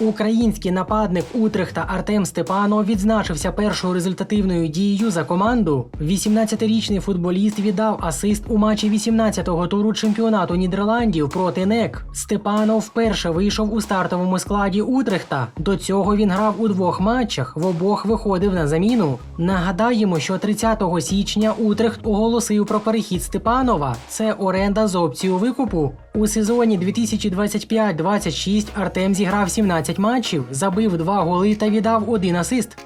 Український нападник Утрехта Артем Степанов відзначився першою результативною дією за команду. 18-річний футболіст віддав асист у матчі 18-го туру чемпіонату Нідерландів проти НЕК. Степанов вперше вийшов у стартовому складі Утрехта. До цього він грав у двох матчах, в обох виходив на заміну. Нагадаємо, що 30 січня Утрехт оголосив про перехід Степанова. Це оренда з опцією викупу. У сезоні 2025-26 Артем зіграв 17 матчів, забив 2 голи та віддав один асист.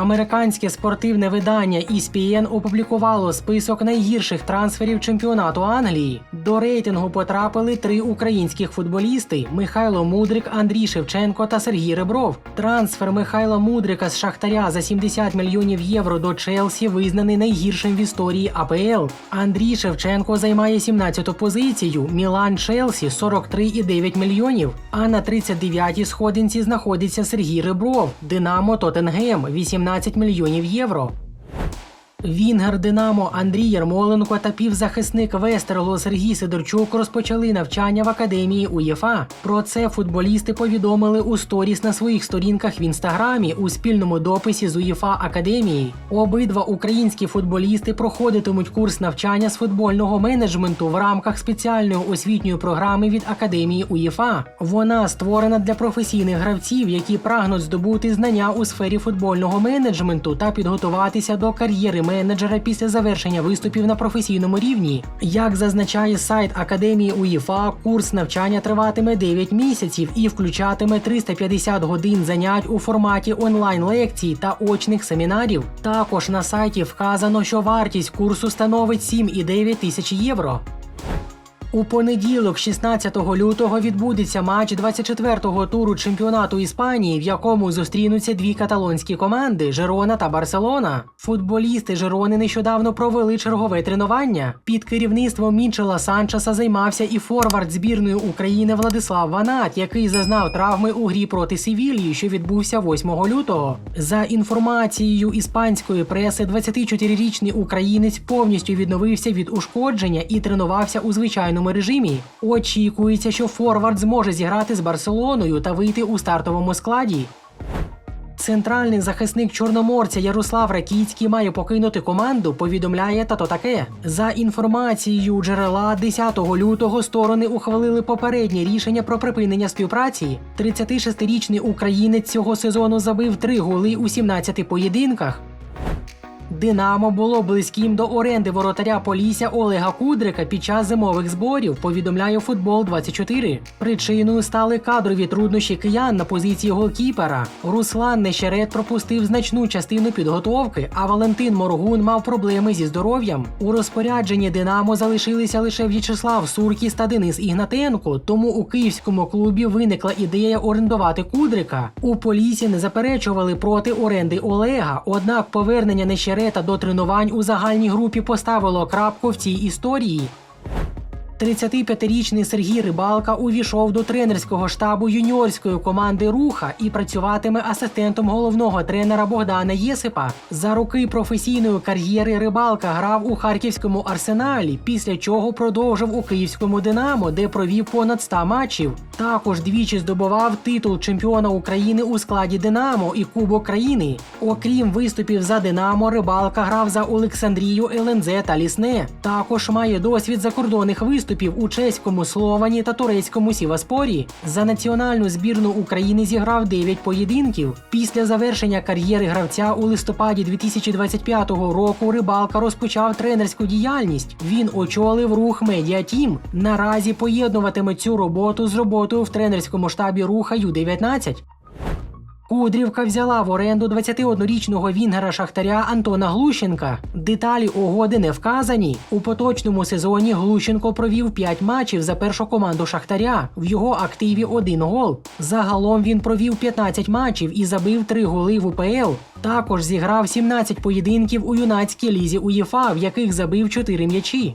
Американське спортивне видання ESPN опублікувало список найгірших трансферів чемпіонату Англії. До рейтингу потрапили три українських футболісти: Михайло Мудрик, Андрій Шевченко та Сергій Ребров. Трансфер Михайла Мудрика з Шахтаря за 70 мільйонів євро до Челсі визнаний найгіршим в історії АПЛ. Андрій Шевченко займає 17-ту позицію. Мілан Челсі 43,9 мільйонів. А на 39-й сходинці знаходиться Сергій Ребров. Динамо Тоттенгем 18 мільйонів євро. Вінгер Динамо Андрій Ярмоленко та півзахисник Вестерло Сергій Сидорчук розпочали навчання в академії УЄФА. Про це футболісти повідомили у сторіс на своїх сторінках в інстаграмі у спільному дописі з УЄФА Академії. Обидва українські футболісти проходитимуть курс навчання з футбольного менеджменту в рамках спеціальної освітньої програми від Академії УЄФА. Вона створена для професійних гравців, які прагнуть здобути знання у сфері футбольного менеджменту та підготуватися до кар'єри менеджера після завершення виступів на професійному рівні. Як зазначає сайт Академії УЄФА, курс навчання триватиме 9 місяців і включатиме 350 годин занять у форматі онлайн-лекцій та очних семінарів. Також на сайті вказано, що вартість курсу становить 7,9 тисяч євро. У понеділок, 16 лютого, відбудеться матч 24-го туру чемпіонату Іспанії, в якому зустрінуться дві каталонські команди Жерона та Барселона. Футболісти Жерони нещодавно провели чергове тренування. Під керівництвом Мічела Санчеса займався і форвард збірної України Владислав Ванат, який зазнав травми у грі проти Севілії, що відбувся 8 лютого. За інформацією іспанської преси, 24-річний українець повністю відновився від ушкодження і тренувався у звичайному режимі. Очікується, що форвард зможе зіграти з Барселоною та вийти у стартовому складі. Центральний захисник чорноморця Ярослав Ракіцький має покинути команду. Повідомляє тато таке. За інформацією джерела 10 лютого сторони ухвалили попереднє рішення про припинення співпраці. 36-річний українець цього сезону забив три голи у 17 поєдинках. Динамо було близьким до оренди воротаря Полісся Олега Кудрика під час зимових зборів. Повідомляє футбол 24 Причиною стали кадрові труднощі киян на позиції голкіпера. Руслан Нещерет пропустив значну частину підготовки, а Валентин Моргун мав проблеми зі здоров'ям. У розпорядженні Динамо залишилися лише В'ячеслав Суркіс та Денис Ігнатенко. Тому у київському клубі виникла ідея орендувати Кудрика. У Полісі не заперечували проти оренди Олега. Однак повернення Нещерета до тренувань у загальній групі поставило крапку в цій історії. 35-річний Сергій Рибалка увійшов до тренерського штабу юніорської команди Руха і працюватиме асистентом головного тренера Богдана Єсипа. За роки професійної кар'єри Рибалка грав у харківському арсеналі, після чого продовжив у київському Динамо, де провів понад 100 матчів. Також двічі здобував титул чемпіона України у складі Динамо і Кубок країни. Окрім виступів за Динамо, Рибалка грав за Олександрію, ЛНЗ та Лісне. Також має досвід закордонних виступів у чеському Словані та турецькому Сіваспорі. За національну збірну України зіграв 9 поєдинків. Після завершення кар'єри гравця у листопаді 2025 року Рибалка розпочав тренерську діяльність. Він очолив рух Медіатім. Наразі поєднуватиме цю роботу з роботою в тренерському штабі руха Ю-19. Кудрівка взяла в оренду 21-річного вінгера Шахтаря Антона Глущенка. Деталі угоди не вказані. У поточному сезоні Глущенко провів 5 матчів за першу команду Шахтаря. В його активі один гол. Загалом він провів 15 матчів і забив 3 голи в УПЛ. Також зіграв 17 поєдинків у юнацькій лізі УЄФА, в яких забив 4 м'ячі.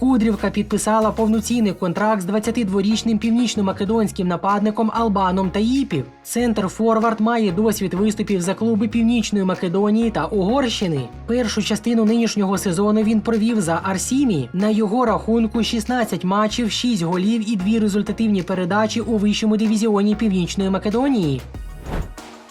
Кудрівка підписала повноцінний контракт з 22-річним північно-македонським нападником Албаном Таїпів. Центр Форвард має досвід виступів за клуби Північної Македонії та Угорщини. Першу частину нинішнього сезону він провів за Арсімі. На його рахунку 16 матчів, 6 голів і 2 результативні передачі у вищому дивізіоні Північної Македонії.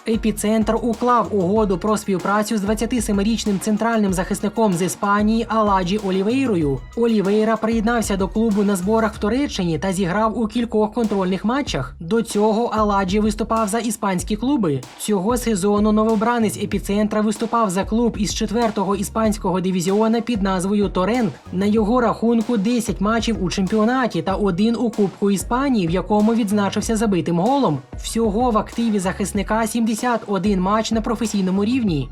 Епіцентр уклав угоду про співпрацю з 27-річним центральним захисником з Іспанії Аладжі Олівейрою. Олівейра приєднався до клубу на зборах в Туреччині та зіграв у кількох контрольних матчах. До цього Аладжі виступав за іспанські клуби. Цього сезону новобранець епіцентра виступав за клуб із 4-го іспанського дивізіона під назвою Торент. На його рахунку 10 матчів у чемпіонаті та один у Кубку Іспанії, в якому відзначився забитим голом. Всього в активі захисника 71 матч на професійному рівні.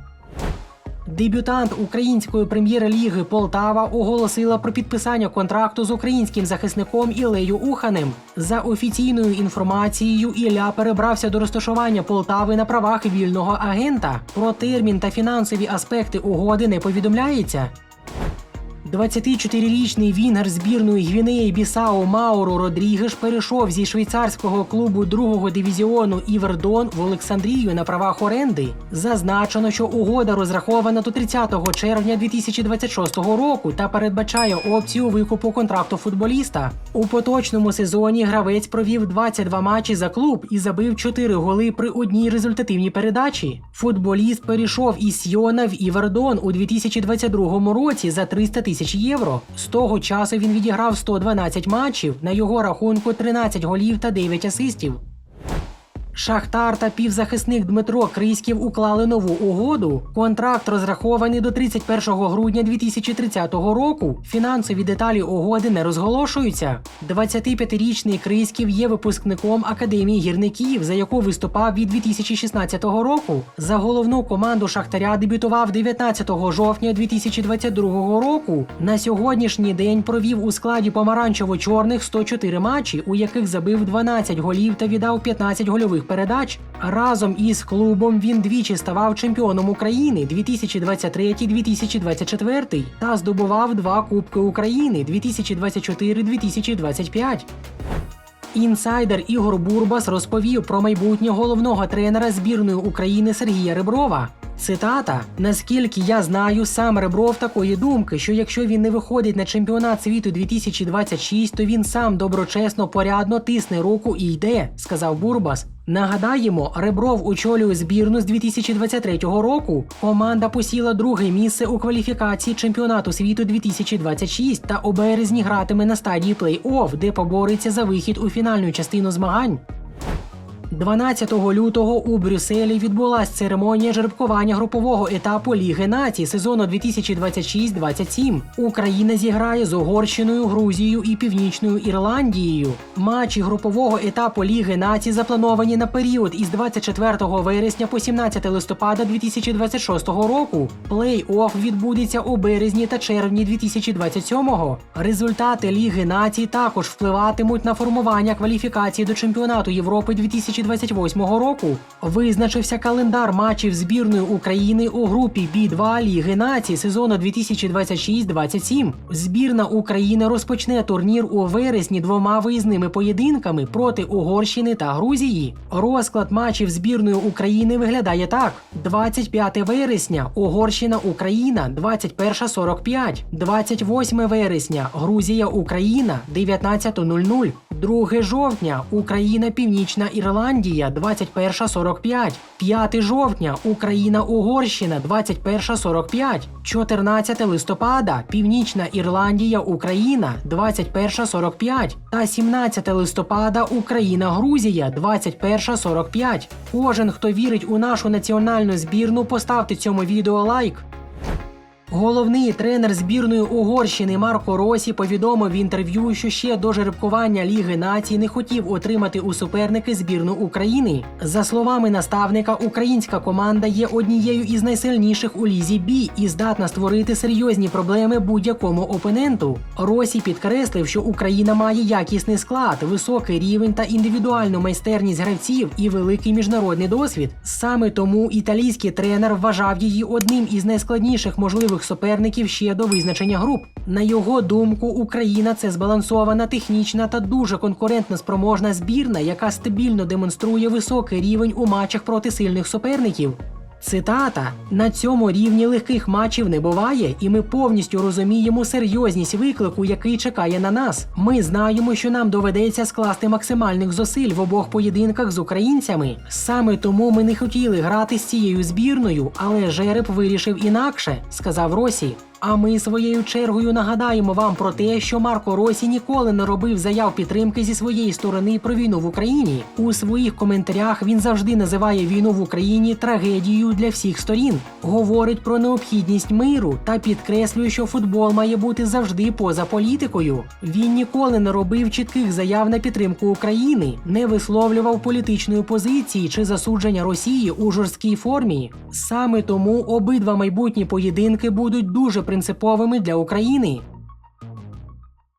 Дебютант української прем'єр-ліги Полтава оголосила про підписання контракту з українським захисником Ілею Уханем. За офіційною інформацією, Ілля перебрався до розташування Полтави на правах вільного агента. Про термін та фінансові аспекти угоди не повідомляється. 24-річний вінгер збірної Гвінеї Бісау Мауру Родрігеш перейшов зі швейцарського клубу другого дивізіону Івердон в Олександрію на правах оренди. Зазначено, що угода розрахована до 30 червня 2026 року та передбачає опцію викупу контракту футболіста. У поточному сезоні гравець провів 22 матчі за клуб і забив 4 голи при одній результативній передачі. Футболіст перейшов із Сьона в Івердон у 2022 році за 300 тисяч євро. З того часу він відіграв 112 матчів, на його рахунку 13 голів та 9 асистів. Шахтар та півзахисник Дмитро Криськів уклали нову угоду. Контракт розрахований до 31 грудня 2030 року. Фінансові деталі угоди не розголошуються. 25-річний Криськів є випускником Академії гірників, за яку виступав від 2016 року. За головну команду Шахтаря дебютував 19 жовтня 2022 року. На сьогоднішній день провів у складі помаранчево-чорних 104 матчі, у яких забив 12 голів та віддав 15 гольових передач. Разом із клубом він двічі ставав чемпіоном України 2023-2024 та здобував два Кубки України 2024-2025. Інсайдер Ігор Бурбас розповів про майбутнє головного тренера збірної України Сергія Реброва. Цитата: наскільки я знаю, сам Ребров такої думки, що якщо він не виходить на чемпіонат світу 2026, то він сам доброчесно порядно тисне руку і йде, сказав Бурбас. Нагадаємо, Ребров очолює збірну з 2023 року. Команда посіла друге місце у кваліфікації чемпіонату світу 2026 та у березні гратиме на стадії плей-офф, де побореться за вихід у фінальну частину змагань. 12 лютого у Брюсселі відбулася церемонія жеребкування групового етапу Ліги націй сезону 2026-27. Україна зіграє з Угорщиною, Грузією і Північною Ірландією. Матчі групового етапу Ліги націй заплановані на період із 24 вересня по 17 листопада 2026 року. Плей-офф відбудеться у березні та червні 2027-го. Результати Ліги націй також впливатимуть на формування кваліфікації до чемпіонату Європи 2028 року. Визначився календар матчів збірної України у групі Бі-2 Ліги націй сезону 2026-27. Збірна України розпочне турнір у вересні двома виїзними поєдинками проти Угорщини та Грузії. Розклад матчів збірної України виглядає так: 25 вересня Угорщина Україна 21.45, 28 вересня Грузія Україна 19.00, 2 жовтня Україна Північна Ірландія 21.45, 5 жовтня Україна Угорщина 21.45, 14 листопада Північна Ірландія Україна 21.45 та 17 листопада Україна Грузія 21.45. Кожен, хто вірить у нашу національну збірну, поставте цьому відео лайк. Головний тренер збірної Угорщини Марко Росі повідомив в інтерв'ю, що ще до жеребкування Ліги націй не хотів отримати у суперники збірну України. За словами наставника, українська команда є однією із найсильніших у лізі Бі і здатна створити серйозні проблеми будь-якому опоненту. Росі підкреслив, що Україна має якісний склад, високий рівень та індивідуальну майстерність гравців і великий міжнародний досвід. Саме тому італійський тренер вважав її одним із найскладніших можливих нових суперників ще до визначення груп. На його думку, Україна це збалансована, технічна та дуже конкурентно спроможна збірна, яка стабільно демонструє високий рівень у матчах проти сильних суперників. Цитата: на цьому рівні легких матчів не буває, і ми повністю розуміємо серйозність виклику, який чекає на нас. Ми знаємо, що нам доведеться скласти максимальних зусиль в обох поєдинках з українцями. Саме тому ми не хотіли грати з цією збірною, але жереб вирішив інакше, сказав Росі. А ми своєю чергою нагадаємо вам про те, що Марко Росі ніколи не робив заяв підтримки зі своєї сторони про війну в Україні. У своїх коментарях він завжди називає війну в Україні трагедією для всіх сторін, говорить про необхідність миру та підкреслює, що футбол має бути завжди поза політикою. Він ніколи не робив чітких заяв на підтримку України, не висловлював політичної позиції чи засудження Росії у жорсткій формі. Саме тому обидва майбутні поєдинки будуть дуже принциповими для України.